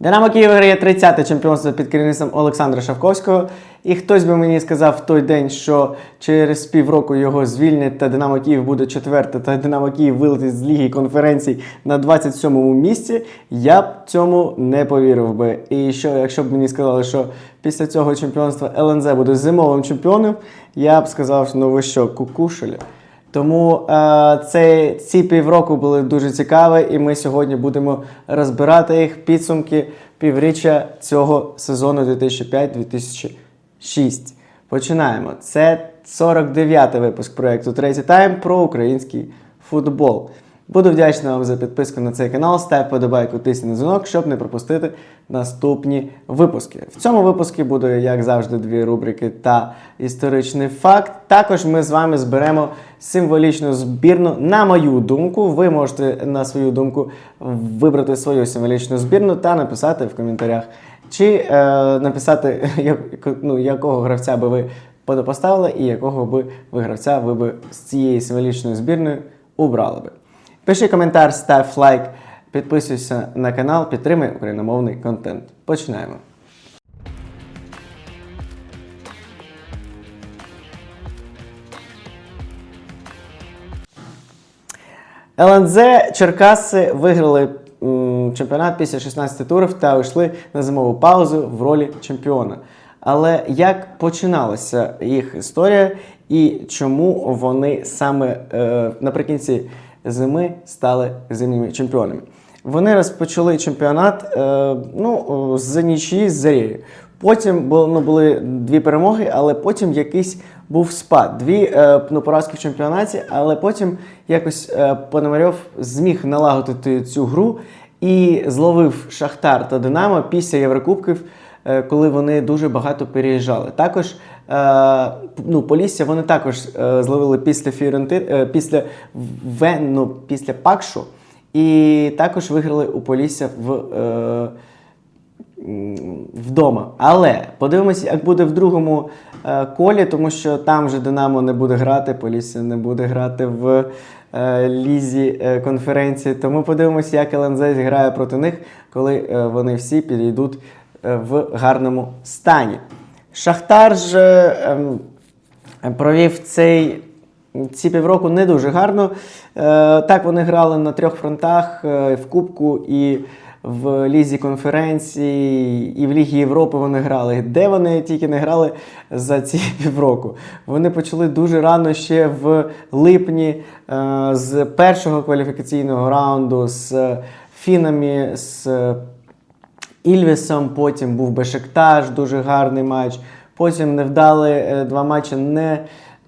Динамо Київ виграє 30-те чемпіонство під керівництвом Олександра Шавковського. І хтось би мені сказав в той день, що через півроку його звільнять, та Динамо Київ буде четверте, та Динамо Київ вилетить з ліги конференцій на 27-му місці. Я б цьому не повірив би. І що, якщо б мені сказали, що після цього чемпіонства ЛНЗ буде зимовим чемпіоном, я б сказав, що ну ви що, кукушелі? Тому е, це, ці півроку були дуже цікаві, і ми сьогодні будемо розбирати їх підсумки півріччя цього сезону 2005-2006. Починаємо. Це 49-й випуск проєкту Третій Тайм про український футбол. Буду вдячний вам за підписку на цей канал. Став подобайку, тисни на дзвінок, щоб не пропустити наступні випуски. В цьому випуску буде, як завжди, дві рубрики та історичний факт. Також ми з вами зберемо символічну збірну. На мою думку, ви можете на свою думку вибрати свою символічну збірну та написати в коментарях. Чи е, написати, ну, якого гравця би ви поставили і якого би ви гравця ви би з цієї символічної збірної убрали би. Пиши коментар, став лайк, підписуйся на канал, підтримай україномовний контент. Починаємо. ЛНЗ Черкаси виграли чемпіонат після 16 турів та йшли на зимову паузу в ролі чемпіона. Але як починалася їх історія і чому вони саме е, наприкінці зими стали зимніми чемпіонами? Вони розпочали чемпіонат е, ну, з нічиї з Зарєю. Потім ну, були дві перемоги, але потім якийсь був спад. Дві е, ну, поразки в чемпіонаті, але потім якось е, Пономарьов зміг налагодити цю гру і зловив Шахтар та Динамо після Єврокубків, коли вони дуже багато переїжджали. Також е, ну, Полісся вони також е, зловили після Фіоренти, е, після Вен, ну, після Пакшу. І також виграли у Полісся в. Е, вдома. Але подивимося, як буде в другому е, колі, тому що там вже Динамо не буде грати, Полісся не буде грати в е, лізі е, конференції. Тому подивимося, як ЛНЗ зіграє проти них, коли е, вони всі підійдуть е, в гарному стані. Шахтар ж е, ем, провів цей. Ці півроку не дуже гарно. Е, так вони грали на трьох фронтах е, в Кубку і в Лізі конференції, і в Лігі Європи вони грали. Де вони тільки не грали за ці півроку? Вони почали дуже рано ще в липні е, з першого кваліфікаційного раунду з фінами, з Ільвісом, потім був Бешикташ, дуже гарний матч. Потім невдали е, два матчі, не,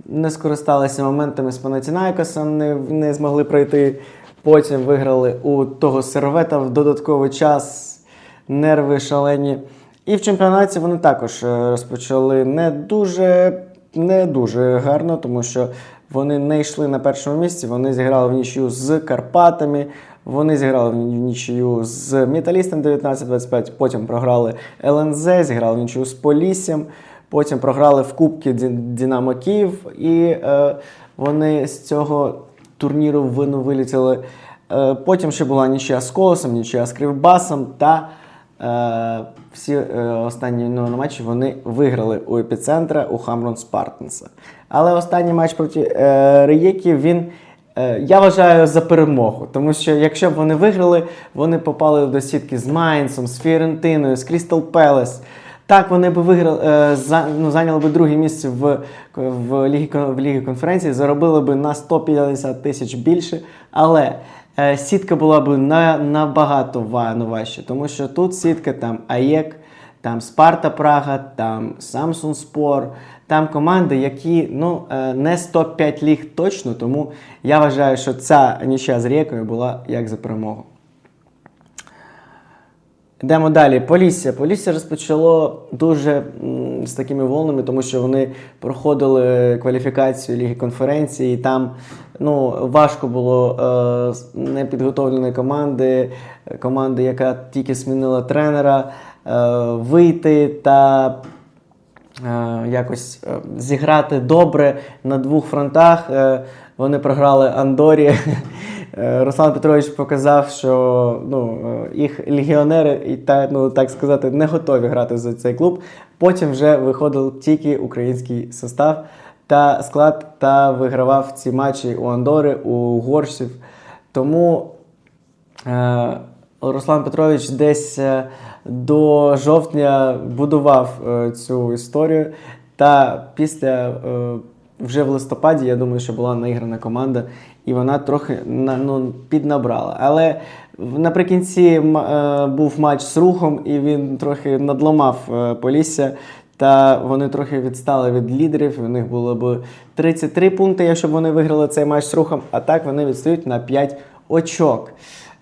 не скористалися моментами з Панатінаїкосом, не, не змогли пройти. Потім виграли у того сервета в додатковий час, нерви шалені. І в чемпіонаті вони також е, розпочали не дуже, не дуже гарно, тому що вони не йшли на першому місці. Вони зіграли в нічию з Карпатами. Вони зіграли в нічию з Металістом 19-25, потім програли ЛНЗ, зіграли в нічию з Поліссям, потім програли в Кубки Динамо Київ, і е, вони з цього турніру вину вилетіли. Е, потім ще була нічия з Колосом, нічия з Кривбасом та е, всі е, останні ну, матчі вони виграли у епіцентра у Хамрон Спартанса. Але останній матч проти е, Риєкі він. Е, Я вважаю за перемогу, тому що якщо б вони виграли, вони попали до сітки з Майнцем, з Фіорентиною, з Крістал Пелес. Так, вони б виграли, е, ну, зайняли б друге місце в, в, Лігі, в Лігі конференції, заробили б на 150 тисяч більше, але сітка була б на, набагато ну, важче, тому що тут сітка там АЄК, там Спарта Прага, там Samsung Спор, там команди, які ну, е, не 105 ліг точно, тому я вважаю, що ця нічия з Рєкою була як за перемогу. Йдемо далі. Полісся. Полісся розпочало дуже з такими волнами, тому що вони проходили кваліфікацію Ліги конференції, і там ну, важко було е, непідготовленої команди, команди, яка тільки змінила тренера, е, вийти та е, якось е, зіграти добре на двох фронтах. Е, вони програли Андорі Е, Руслан Петрович показав, що ну, е, їх легіонери, і та, ну, так сказати, не готові грати за цей клуб. Потім вже виходив тільки український состав та склад та вигравав ці матчі у Андори, у угорців. Тому е, Руслан Петрович десь е, до жовтня будував е, цю історію. Та після е, вже в листопаді, я думаю, що була наіграна команда, і вона трохи на- ну, піднабрала. Але наприкінці е, був матч з рухом, і він трохи надломав е, Полісся. Та вони трохи відстали від лідерів. У них було б 33 пункти, якщо б вони виграли цей матч з рухом. А так вони відстають на 5 очок.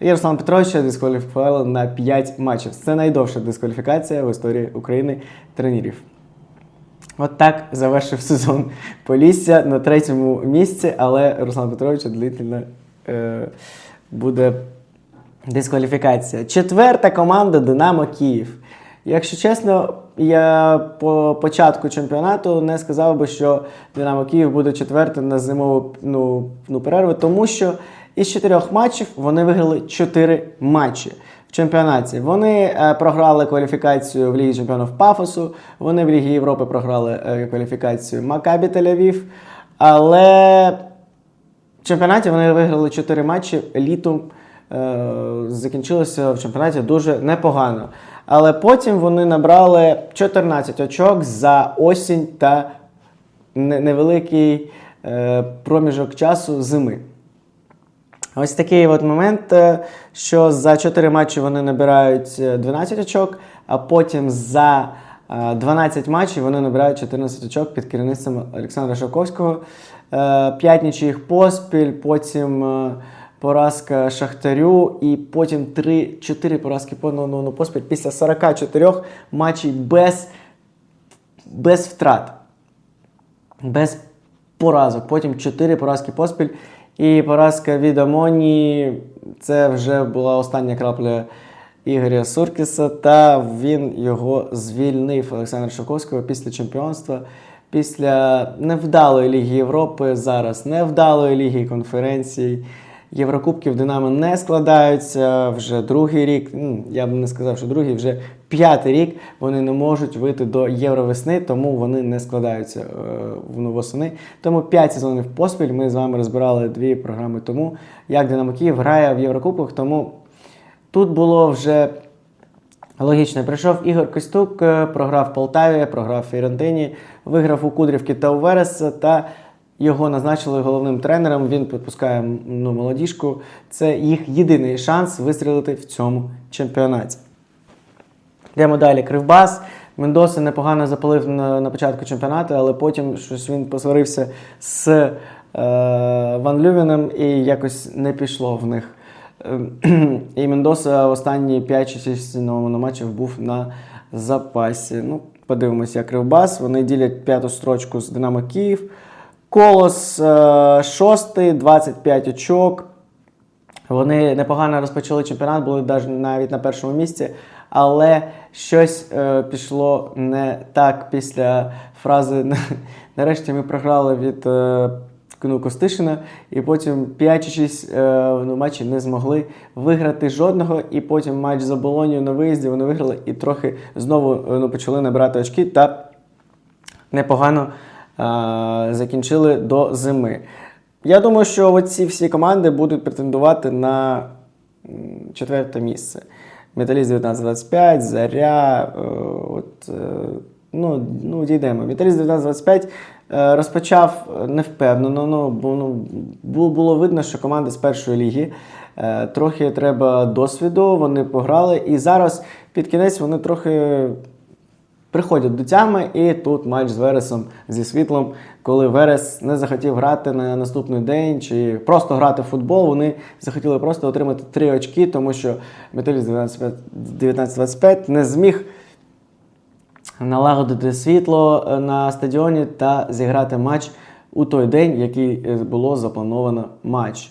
І Руслан Петровича дискваліфікували на 5 матчів. Це найдовша дискваліфікація в історії України тренерів. От так завершив сезон Полісся на третьому місці, але Руслан Петрович длительно е, буде дискваліфікація. Четверта команда Динамо Київ. Якщо чесно, я по початку чемпіонату не сказав би, що Динамо Київ буде четвертим на зимову ну, ну, перерву, тому що із чотирьох матчів вони виграли чотири матчі чемпіонаті. Вони е, програли кваліфікацію в Лігі Чемпіонів Пафосу, вони в Лігі Європи програли е, кваліфікацію Макабі Тель-Авів, але в чемпіонаті вони виграли 4 матчі. Літом е, закінчилося в чемпіонаті дуже непогано. Але потім вони набрали 14 очок за осінь та невеликий е, проміжок часу зими. Ось такий от момент, е, що за 4 матчі вони набирають е, 12 очок, а потім за е, 12 матчів вони набирають 14 очок під керівництвом Олександра Шовковського. 5 нічиїх поспіль, потім е, поразка Шахтарю, і потім 3-4 поразки по ну, ну, ну, поспіль після 44 матчів без, без втрат без поразок. Потім 4 поразки поспіль. І поразка від Амоні це вже була остання крапля Ігоря Суркіса, та він його звільнив Олександр Шаковського після чемпіонства, після невдалої Ліги Європи, зараз невдалої Ліги конференцій. Єврокубків Динамо не складаються вже другий рік. Я б не сказав, що другий, вже п'ятий рік вони не можуть вийти до Євровесни, тому вони не складаються е, в восени. Тому 5 сезонів поспіль ми з вами розбирали дві програми тому, як Динамо Київ грає в Єврокубках. Тому тут було вже Логічно, прийшов Ігор Костюк, е, програв Полтаві, програв Фірентині, виграв у Кудрівки та у Верес, та його назначили головним тренером. Він підпускає ну, молодіжку. Це їх єдиний шанс вистрілити в цьому чемпіонаті. Йдемо далі. Кривбас. Мендоса непогано запалив на, на початку чемпіонату, але потім щось він посварився з е, Ван Лювіном і якось не пішло в них. Ем, І Мендоса останні 5 чи 6 на матчів був на запасі. Ну, подивимося, як Кривбас. Вони ділять п'яту строчку з Динамо Київ. Колос е, шостий, 25 очок. Вони непогано розпочали чемпіонат, були навіть на першому місці, але щось е, пішло не так після фрази нарешті ми програли від е, ну, Костишина, і потім 5 чи 6 е, ну, матчів не змогли виграти жодного. І потім матч за Болонію на виїзді вони виграли і трохи знову е, ну, почали набирати очки та непогано закінчили до зими. Я думаю, що оці всі команди будуть претендувати на четверте місце. Металіст 1925, Заря. Е, от, е, ну, ну, дійдемо. Металіст 1925 е, розпочав невпевнено. Ну, ну, було, видно, що команда з першої ліги. Е, трохи треба досвіду, вони пограли. І зараз під кінець вони трохи приходять до тями, і тут матч з Вересом зі світлом, коли Верес не захотів грати на наступний день чи просто грати в футбол. Вони захотіли просто отримати три очки, тому що Металіст 1925 не зміг налагодити світло е, на стадіоні та зіграти матч у той день, який е, було заплановано матч.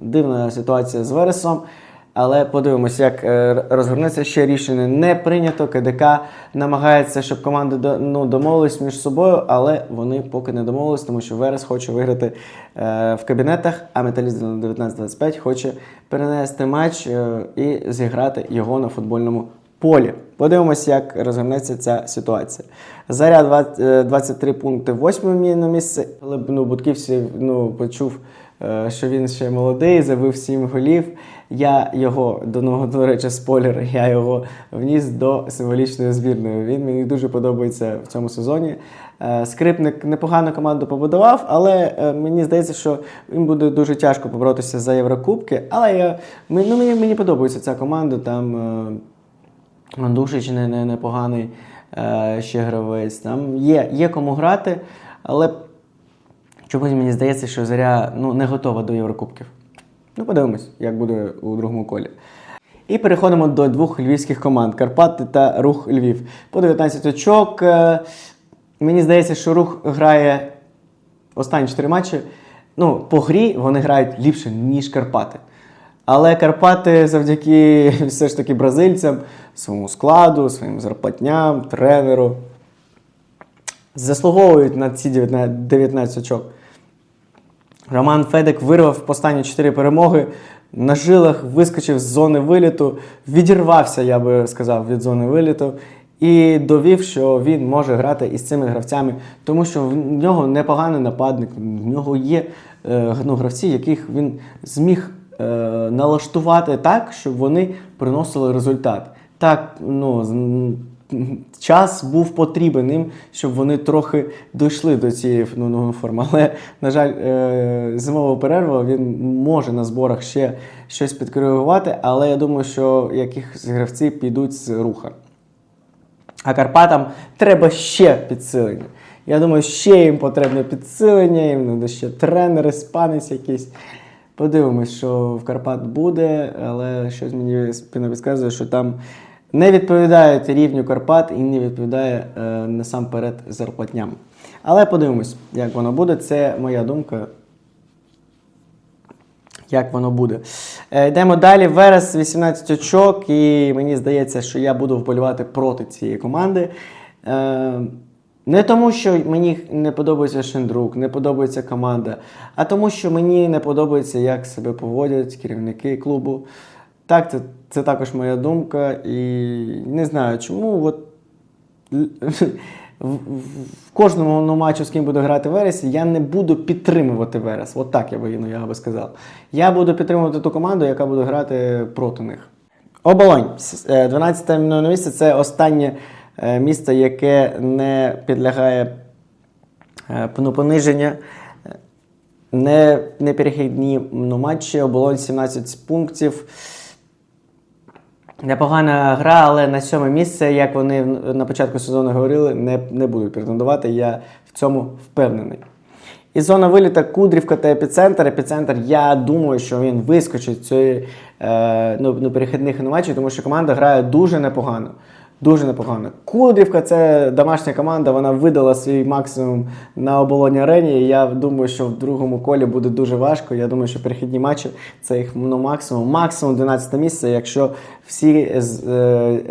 Дивна ситуація з Вересом. Але подивимося, як е, розгорнеться ще рішення не прийнято. КДК намагається, щоб команди ну, домовились між собою, але вони поки не домовились, тому що Верес хоче виграти е, в кабінетах, а Металіст 19-25 хоче перенести матч е, і зіграти його на футбольному полі. Подивимося, як розгорнеться ця ситуація. Заря 20, е, 23 пункти, восьме на місце. Але ну, Будківці ну, почув, е, що він ще молодий, забив 7 голів. Я його, до, ну, до речі, спойлер, я його вніс до символічної збірної. Він мені дуже подобається в цьому сезоні. Е, Скрипник непогану команду побудував, але е, мені здається, що їм буде дуже тяжко поборотися за Єврокубки. Але я, ну, мені, мені подобається ця команда. Там е, Душич не, не, непоганий ще гравець. Там є, є кому грати, але чомусь мені здається, що Заря ну, не готова до Єврокубків. Ну, подивимось, як буде у другому колі. І переходимо до двох львівських команд Карпати та Рух Львів. По 19 очок. Е, Мені здається, що рух грає останні 4 матчі. Ну, по грі вони грають ліпше, ніж Карпати. Але Карпати завдяки все ж таки бразильцям, своєму складу, своїм зарплатням, тренеру заслуговують на ці 19 19 очок. Роман Федек вирвав останні 4 перемоги. На жилах вискочив з зони виліту, відірвався, я би сказав, від зони виліту. І довів, що він може грати із цими гравцями, тому що в нього непоганий нападник, в нього є е, ну, гравці, яких він зміг е, налаштувати так, щоб вони приносили результат. Так, ну, час був потрібен їм, щоб вони трохи дійшли до цієї ну, ну, форми. Але, на жаль, е, зимова перерва він може на зборах ще щось підкоригувати, але я думаю, що якихось гравці підуть з руха. А Карпатам треба ще підсилення. Я думаю, ще їм потрібне підсилення, їм треба ще тренер, іспанець якийсь. Подивимось, що в Карпат буде, але щось мені спина підказує, що там не відповідають рівню Карпат і не відповідає е, насамперед зарплатням. Але подивимось, як воно буде. Це моя думка як воно буде. Е, Йдемо далі. Верес 18 очок, і мені здається, що я буду вболівати проти цієї команди. Е, Не тому, що мені не подобається Шендрук, не подобається команда, а тому, що мені не подобається, як себе поводять керівники клубу. Так, це, це також моя думка. І не знаю, чому. От в, кожному ну, матчу, з ким буду грати Верес, я не буду підтримувати Верес. От так я би, ну, я би сказав. Я буду підтримувати ту команду, яка буде грати проти них. Оболонь. 12 місце це останнє е, місце, яке не підлягає е, ну, пониження. Не, не перехідні ну, матчі. Оболонь 17 пунктів. Непогана гра, але на сьоме місце, як вони на початку сезону говорили, не, не будуть претендувати. Я в цьому впевнений. І зона виліта Кудрівка та епіцентр. Епіцентр, я думаю, що він вискочить з цієї е, ну, ну, перехідних матчів, тому що команда грає дуже непогано. Дуже непогано. Кудрівка це домашня команда, вона видала свій максимум на оболоні арені. Я думаю, що в другому колі буде дуже важко. Я думаю, що перехідні матчі це їх ну, максимум, максимум 12 місце, якщо всі е,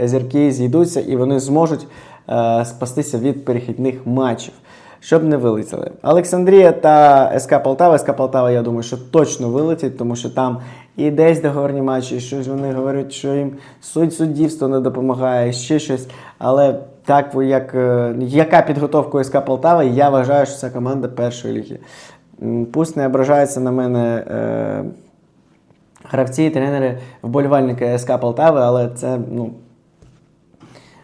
зірки зійдуться і вони зможуть е, спастися від перехідних матчів. Щоб не вилетіли. Олександрія та СК Полтава. СК Полтава, я думаю, що точно вилетить, тому що там і десь договорні матчі, і щось вони говорять, що їм суть суддівство не допомагає, ще щось. Але так, як, е, яка підготовка СК Полтава, я вважаю, що це команда першої ліги. Пусть не ображаються на мене. Е, Гравці, тренери, вболівальники СК Полтави, але це ну,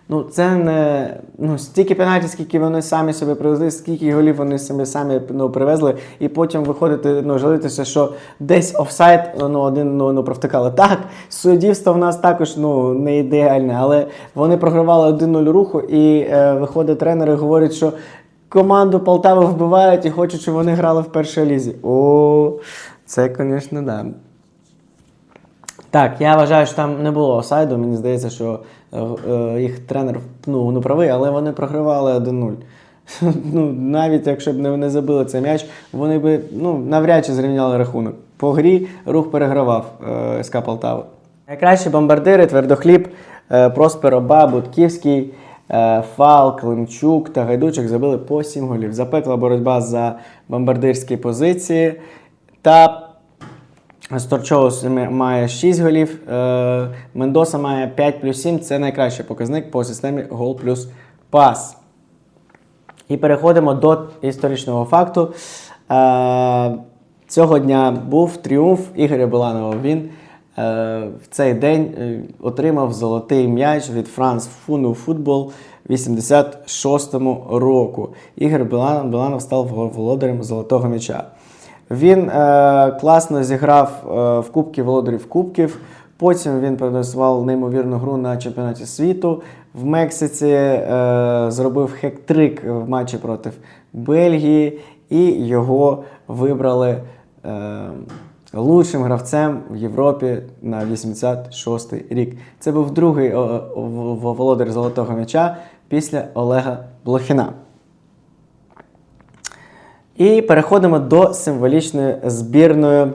Ну, це не ну, стільки пенальті, скільки вони самі собі привезли, скільки голів вони самі самі ну, привезли, і потім виходити, ну, жалітися, що десь офсайд ну, один ну, ну, провтикали. Так, суддівство в нас також ну, не ідеальне, але вони програвали 1-0 руху, і е, виходить тренер і говорить, що команду Полтави вбивають і хочуть, щоб вони грали в першій лізі. О, це, звісно, да. Так, я вважаю, що там не було офсайду. Мені здається, що їх тренер ну, ну, правий, але вони програвали 1-0. ну, навіть якщо б не, забили цей м'яч, вони б ну, навряд чи зрівняли рахунок. По грі рух перегравав е, СК Полтава. Найкращі бомбардири Твердохліб, е, Проспер Оба, Будківський, е, Фал, Климчук та Гайдучик забили по 7 голів. Запекла боротьба за бомбардирські позиції. Та Сторчоус має 6 голів, е, Мендоса має 5 плюс 7. Це найкращий показник по системі гол плюс пас. І переходимо до історичного факту. Е, цього дня був тріумф Ігоря Буланова. Він е, в цей день отримав золотий м'яч від Франс Фуну Футбол 86-му року. Ігор Буланов став володарем золотого м'яча. Він е, класно зіграв е, в Кубки володарів Кубків. Потім він продемонстрував неймовірну гру на чемпіонаті світу. В Мексиці е, зробив хек-трик в матчі проти Бельгії, і його вибрали е, лучшим гравцем в Європі на 86-й рік. Це був другий володар золотого м'яча після Олега Блохіна. І переходимо до символічної збірної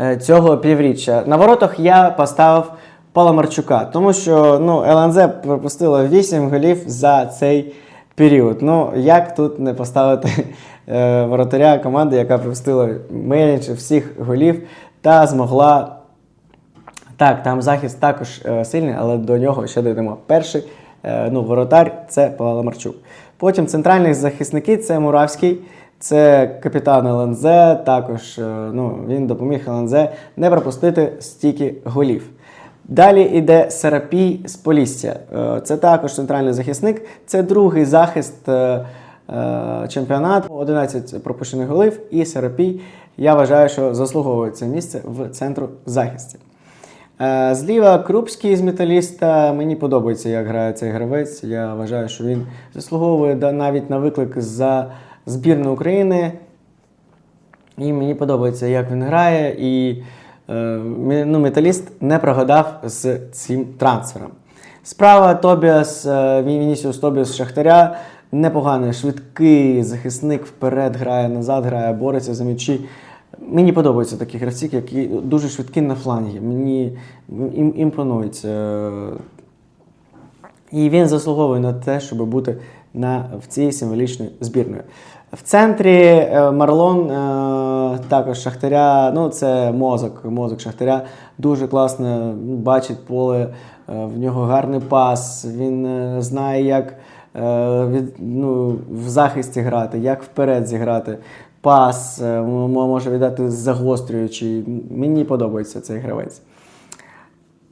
е, цього півріччя. На воротах я поставив Паламарчука, тому що ну, ЛНЗ пропустило 8 голів за цей період. Ну, як тут не поставити е, воротаря команди, яка пропустила менше всіх голів та змогла. Так, там захист також е, сильний, але до нього ще дійдемо. Перший ну, воротар це Паламарчук. Потім центральні захисники це Муравський, це капітан ЛНЗ. Також е, ну, він допоміг ЛНЗ не пропустити стільки голів. Далі йде Серапій з Полісся. Е, Це також центральний захисник. Це другий захист е, чемпіонату. 11 пропущених голів. І Серапій, я вважаю, що заслуговує це місце в центру захисті. Е, Зліва Крупський з металіста. Мені подобається, як грає цей гравець. Я вважаю, що він заслуговує навіть на виклик за збірну України. І мені подобається, як він грає. І е, ну, металіст не прогадав з цим трансфером. Справа Тобіас, е, Вінісіус Тобіас Шахтаря. Непоганий, швидкий захисник вперед грає, назад грає, бореться за м'ячі. Мені подобаються такі гравці, які дуже швидкі на флангі. Мені ім, імпонується. І він заслуговує на те, щоб бути на, в цій символічній збірної. В центрі е, Марлон, е, також Шахтаря, ну це мозок, мозок Шахтаря. Дуже класно бачить поле, е, в нього гарний пас, він знає, як ну, в захисті грати, як вперед зіграти. Пас, е, може віддати загострюючи. Мені подобається цей гравець.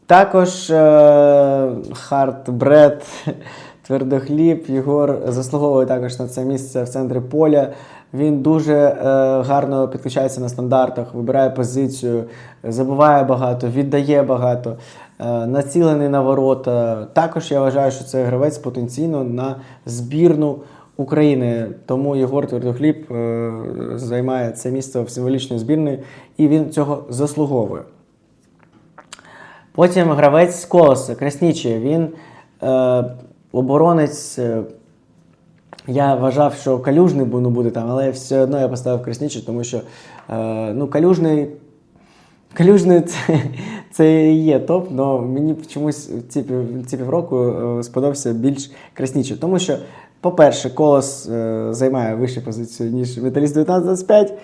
Також е, Харт Бред, Твердохліб, Єгор заслуговує також на це місце в центрі поля. Він дуже е, гарно підключається на стандартах, вибирає позицію, забуває багато, віддає багато, націлений на ворота. Також я вважаю, що це гравець потенційно на збірну України. Тому Єгор Твердохліб е, займає це місце в символічної збірної, і він цього заслуговує. Потім гравець з колоса, Краснічі. Він е, оборонець. Е, я вважав, що калюжний ну, буде там, але все одно я поставив Краснічі, тому що е, ну, калюжний. Калюжний це, це є топ, але мені чомусь ці, ці півроку е, сподобався більш краснічий. Тому що, по-перше, колос е, займає вищу позицію, ніж металіст 1925. Е,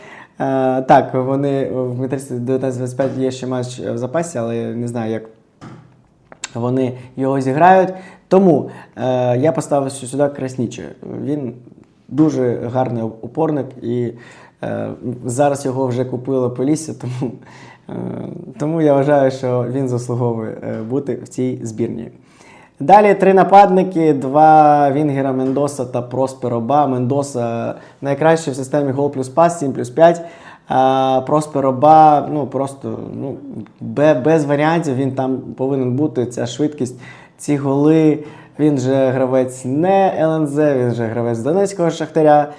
так, вони в металісті 1925 є ще матч в запасі, але я не знаю, як вони його зіграють. Тому е, я поставив сюди Красніче. Він дуже гарний опорник, і е, зараз його вже купило Полісся, тому, е, тому я вважаю, що він заслуговує е, бути в цій збірні. Далі три нападники: два Вінгера Мендоса та Просперо Ба. Мендоса найкращий в системі гол плюс пас, 7 плюс 5. А Просперо Ба, ну просто ну, без варіантів він там повинен бути. Ця швидкість, ці голи. Він же гравець не ЛНЗ, він же гравець Донецького Шахтаря.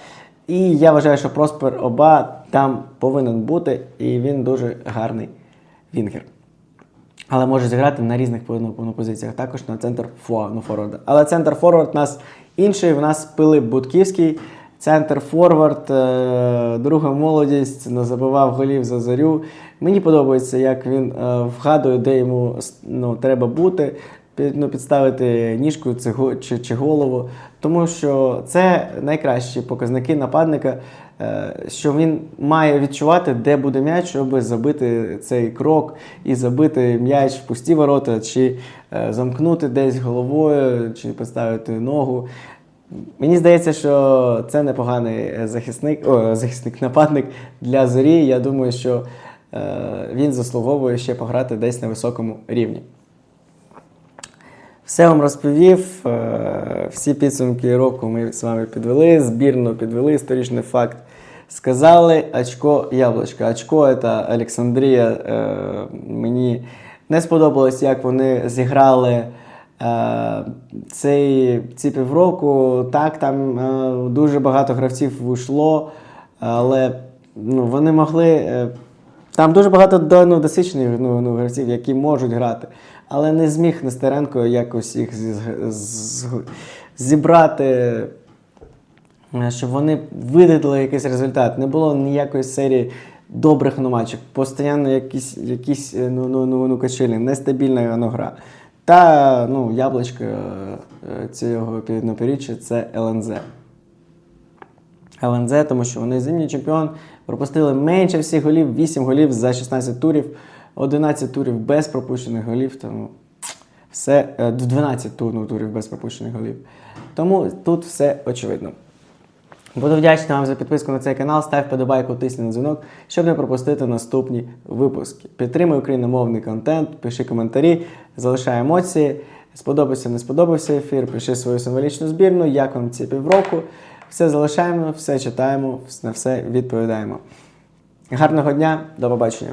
І я вважаю, що Проспер Оба там повинен бути, і він дуже гарний вінгер. Але може зіграти на різних по- по- позиціях, також на центр фо, ну, форварда. Але центр форвард у нас інший. В нас Пилип Будківський. центр форвард, е, друга молодість, не забивав голів за зарю. Мені подобається, як він е, вгадує, де йому ну, треба бути, ну, підставити ніжку чи, чи, голову. Тому що це найкращі показники нападника, е, що він має відчувати, де буде м'яч, щоб забити цей крок і забити м'яч в пусті ворота, чи е, замкнути десь головою, чи поставити ногу. Мені здається, що це непоганий е, захисник, о, захисник нападник для зорі. Я думаю, що е, він заслуговує ще пограти десь на високому рівні. Все вам розповів. е, Всі підсумки року ми з вами підвели, збірну підвели, історичний факт. Сказали очко яблучко. Очко це Олександрія. Е, Мені не сподобалось, як вони зіграли е, цей, ці півроку. Так, там дуже багато гравців вийшло, але ну, вони могли. там дуже багато ну, досвідчених ну, ну, гравців, які можуть грати. Але не зміг Нестеренко якось їх зібрати, е, щоб вони видали якийсь результат. Не було ніякої серії добрих номачок. Постійно якісь, якісь е, ну, ну, ну, ну, качелі, нестабільна ну, гра. Та ну, яблучко е, е, цього південнопоріччя це ЛНЗ. ЛНЗ, тому що вони зимній чемпіон, пропустили менше всіх голів, 8 голів за 16 турів, 11 турів без пропущених голів. Тому все, е, 12 турів, турів без пропущених голів. Тому тут все очевидно. Буду вдячний вам за підписку на цей канал. Став подобайку, тисни на дзвінок, щоб не пропустити наступні випуски. Підтримуй україномовний контент, пиши коментарі, залишай емоції. Сподобався, не сподобався ефір, пиши свою символічну збірну, як вам ці півроку. Все залишаємо, все читаємо, на все відповідаємо. Гарного дня, до побачення.